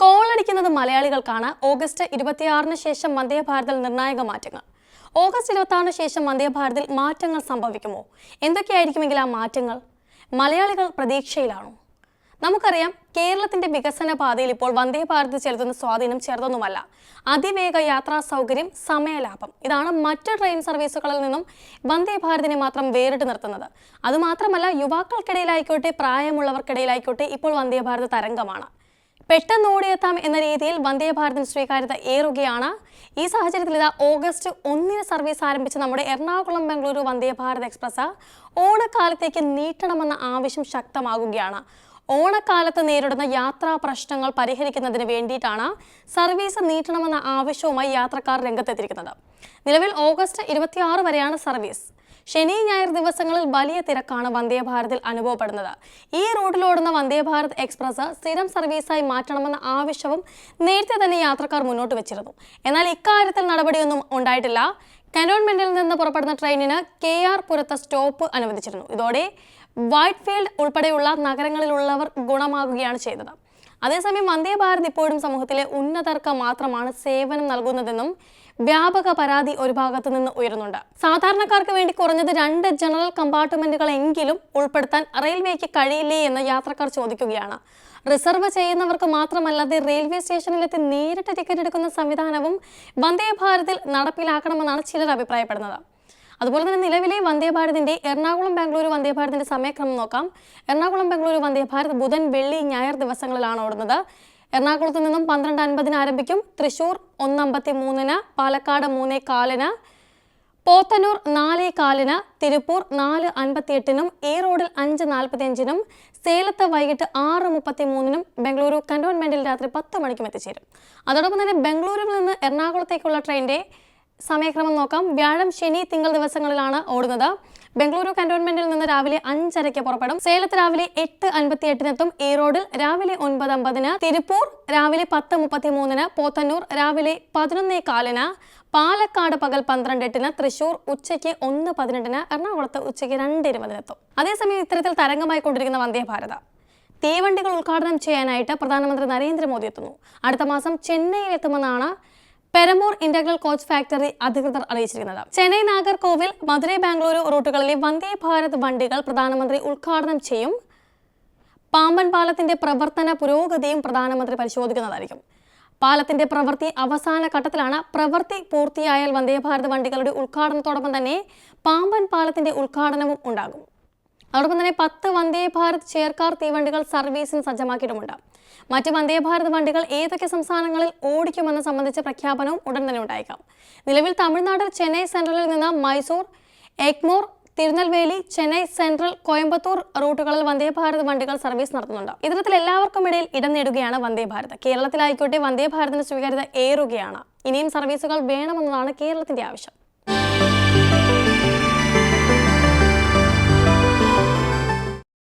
കോളടിക്കുന്നത് മലയാളികൾക്കാണ്. August ഇരുപത്തിയാറിന് ശേഷം വന്ദേഭാരതിൽ നിർണായക മാറ്റങ്ങൾ. ഓഗസ്റ്റ് ഇരുപത്തി ആറിന് ശേഷം വന്ദേഭാരതിൽ മാറ്റങ്ങൾ സംഭവിക്കുമോ? എന്തൊക്കെയായിരിക്കുമെങ്കിൽ ആ മാറ്റങ്ങൾ? മലയാളികൾ പ്രതീക്ഷയിലാണോ? നമുക്കറിയാം കേരളത്തിന്റെ വികസന പാതയിൽ ഇപ്പോൾ വന്ദേ ഭാരത് ചെലുത്തുന്ന സ്വാധീനം ചെറുതൊന്നുമല്ല. അതിവേഗ യാത്രാ സൗകര്യം സമയലാഭം. ഇതാണ് മറ്റ് ട്രെയിൻ സർവീസുകളിൽ നിന്നും വന്ദേ ഭാരതിനെ മാത്രം വേറിട്ട് നിർത്തുന്നത്. അതുമാത്രമല്ല യുവാക്കൾക്കിടയിലായിക്കോട്ടെ പ്രായമുള്ളവർക്കിടയിലായിക്കോട്ടെ ഇപ്പോൾ വന്ദേ ഭാരത് തരംഗമാണ്. പെട്ടെന്ന് ഓടിയെത്താം എന്ന രീതിയിൽ വന്ദേ ഭാരതിന് സ്വീകാര്യത ഏറുകയാണ്. ഈ സാഹചര്യത്തിൽ ഇതാ ഓഗസ്റ്റ് ഒന്നിന് സർവീസ് ആരംഭിച്ച നമ്മുടെ എറണാകുളം ബംഗളൂരു വന്ദേ ഭാരത് എക്സ്പ്രസ് ഓണക്കാലത്തേക്ക് നീട്ടണമെന്ന ആവശ്യം ശക്തമാകുകയാണ്. ഓണക്കാലത്ത് നേരിടുന്ന യാത്രാ പ്രശ്നങ്ങൾ പരിഹരിക്കുന്നതിന് വേണ്ടിയിട്ടാണ് സർവീസ് നീട്ടണമെന്ന ആവശ്യവുമായി യാത്രക്കാർ രംഗത്തെത്തിയിരിക്കുന്നത്. നിലവിൽ ഓഗസ്റ്റ് ഇരുപത്തിയാറ് വരെയാണ് സർവീസ്. ശനി ഞായർ ദിവസങ്ങളിൽ വലിയ തിരക്കാണ് വന്ദേ ഭാരതിൽ അനുഭവപ്പെടുന്നത്. ഈ റൂട്ടിലോടുന്ന വന്ദേ ഭാരത് എക്സ്പ്രസ് സ്ഥിരം സർവീസായി മാറ്റണമെന്ന ആവശ്യവും നേരത്തെ തന്നെ യാത്രക്കാർ മുന്നോട്ട് വെച്ചിരുന്നു. എന്നാൽ ഇക്കാര്യത്തിൽ നടപടിയൊന്നും ഉണ്ടായിട്ടില്ല. കന്റോൺമെന്റിൽ നിന്ന് പുറപ്പെടുന്ന ട്രെയിനിന് കെ ആർ പുരത്ത് സ്റ്റോപ്പ് അനുവദിച്ചിരുന്നു. ഇതോടെ വൈറ്റ് ഫീൽഡ് ഉൾപ്പെടെയുള്ള നഗരങ്ങളിലുള്ളവർ ഗുണമാകുകയാണ് ചെയ്തത്. അതേസമയം വന്ദേ ഭാരത് ഇപ്പോഴും സമൂഹത്തിലെ ഉന്നതർക്ക് മാത്രമാണ് സേവനം നൽകുന്നതെന്നും വ്യാപക പരാതി ഒരു ഭാഗത്തു നിന്ന് ഉയരുന്നുണ്ട്. സാധാരണക്കാർക്ക് വേണ്ടി കുറഞ്ഞത് രണ്ട് ജനറൽ കമ്പാർട്ട്മെന്റുകളെങ്കിലും ഉൾപ്പെടുത്താൻ റെയിൽവേക്ക് കഴിയില്ലേ എന്ന് യാത്രക്കാർ ചോദിക്കുകയാണ്. റിസർവ് ചെയ്യുന്നവർക്ക് മാത്രമല്ലാതെ റെയിൽവേ സ്റ്റേഷനിലെത്തി നേരിട്ട് ടിക്കറ്റ് എടുക്കുന്ന സംവിധാനവും വന്ദേ ഭാരതിൽ നടപ്പിലാക്കണമെന്നാണ് ചിലർ അഭിപ്രായപ്പെടുന്നത്. അതുപോലെ തന്നെ നിലവിലെ വന്ദേ എറണാകുളം ബാംഗ്ലൂർ വന്ദേ സമയക്രമം നോക്കാം. എറണാകുളം ബാംഗ്ലൂർ വന്ദേ ഭാരത് ബുധൻ വെള്ളി ഞായർ ദിവസങ്ങളിലാണ് ഓടുന്നത്. എറണാകുളത്ത് നിന്നും പന്ത്രണ്ട് അൻപതിന് ആരംഭിക്കും. തൃശൂർ ഒന്നമ്പത്തി മൂന്നിന് പാലക്കാട് മൂന്നേ കാലിന് പോത്തന്നൂർ നാലേ കാലിന് തിരുപ്പൂർ നാല് അൻപത്തിയെട്ടിനും എട്ടിനും റോഡിൽ അഞ്ച് നാൽപ്പത്തിയഞ്ചിനും സേലത്ത് വൈകിട്ട് ആറ് മുപ്പത്തി മൂന്നിനും ബംഗളൂരു കന്റോൺമെന്റിൽ രാത്രി പത്ത് മണിക്കും എത്തിച്ചേരും. അതോടൊപ്പം തന്നെ ബംഗളൂരുവിൽ നിന്ന് എറണാകുളത്തേക്കുള്ള ട്രെയിനിന്റെ സമയക്രമം നോക്കാം. വ്യാഴം ശനി തിങ്കൾ ദിവസങ്ങളിലാണ് ഓടുന്നത്. ബംഗളൂരു കന്റോൺമെന്റിൽ നിന്ന് രാവിലെ അഞ്ചരയ്ക്ക് പുറപ്പെടും. സേലത്ത് രാവിലെ എട്ട് അൻപത്തി എട്ടിനെത്തും ഈറോഡിൽ രാവിലെ ഒൻപത് അമ്പതിന് തിരുപ്പൂർ രാവിലെ പത്ത് മുപ്പത്തി മൂന്നിന് പോത്തന്നൂർ രാവിലെ പതിനൊന്നേ കാലിന് പാലക്കാട് പകൽ പന്ത്രണ്ട് എട്ടിന് തൃശൂർ ഉച്ചയ്ക്ക് ഒന്ന് പതിനെട്ടിന് എറണാകുളത്ത് ഉച്ചയ്ക്ക് രണ്ട് ഇരുപതിനെത്തും. അതേസമയം ഇത്തരത്തിൽ തരംഗമായി കൊണ്ടിരിക്കുന്ന വന്ദേ ഭാരത. തീവണ്ടികൾ ഉദ്ഘാടനം ചെയ്യാനായിട്ട് പ്രധാനമന്ത്രി നരേന്ദ്രമോദി എത്തുന്നു. അടുത്ത മാസം ചെന്നൈയിൽ എത്തുമെന്നാണ് പെരമൂർ ഇന്റഗ്രൽ കോച്ച് ഫാക്ടറി അധികൃതർ അറിയിച്ചിരിക്കുന്നത്. ചെന്നൈ നാഗർകോവിൽ മധുരൈ ബാംഗ്ലൂരു റൂട്ടുകളിലെ വന്ദേ ഭാരത് വണ്ടികൾ പ്രധാനമന്ത്രി ഉദ്ഘാടനം ചെയ്യും. പാമ്പൻ പാലത്തിന്റെ പ്രവർത്തന പുരോഗതിയും പ്രധാനമന്ത്രി പരിശോധിക്കുന്നതായിരിക്കും. പാലത്തിന്റെ പ്രവൃത്തി അവസാന ഘട്ടത്തിലാണ് പ്രവൃത്തി പൂർത്തിയായാൽ വന്ദേ ഭാരത് വണ്ടികളുടെ ഉദ്ഘാടനത്തോടൊപ്പം തന്നെ പാമ്പൻ പാലത്തിന്റെ ഉദ്ഘാടനവും ഉണ്ടാകും. അതോടൊപ്പം തന്നെ പത്ത് വന്ദേ ഭാരത് ചെയർകാർ തീവണ്ടികൾ സർവീസിന് സജ്ജമാക്കിയിട്ടുമുണ്ട്. മറ്റ് വന്ദേ ഭാരത് വണ്ടികൾ ഏതൊക്കെ സംസ്ഥാനങ്ങളിൽ ഓടിക്കുമെന്ന് സംബന്ധിച്ച പ്രഖ്യാപനവും ഉടൻ തന്നെ ഉണ്ടായേക്കാം. നിലവിൽ തമിഴ്നാട് ചെന്നൈ സെൻട്രലിൽ നിന്ന് മൈസൂർ എഗ്മോർ തിരുനെൽവേലി ചെന്നൈ സെൻട്രൽ കോയമ്പത്തൂർ റൂട്ടുകളിൽ വന്ദേ ഭാരത് വണ്ടികൾ സർവീസ് നടത്തുന്നുണ്ട്. ഇത്തരത്തിൽ എല്ലാവർക്കും ഇടയിൽ ഇടം നേടുകയാണ് വന്ദേ ഭാരത്. കേരളത്തിലായിക്കോട്ടെ വന്ദേ ഭാരതിന് സ്വീകാര്യത ഏറുകയാണ്. ഇനിയും സർവീസുകൾ വേണമെന്നതാണ് കേരളത്തിന്റെ ആവശ്യം.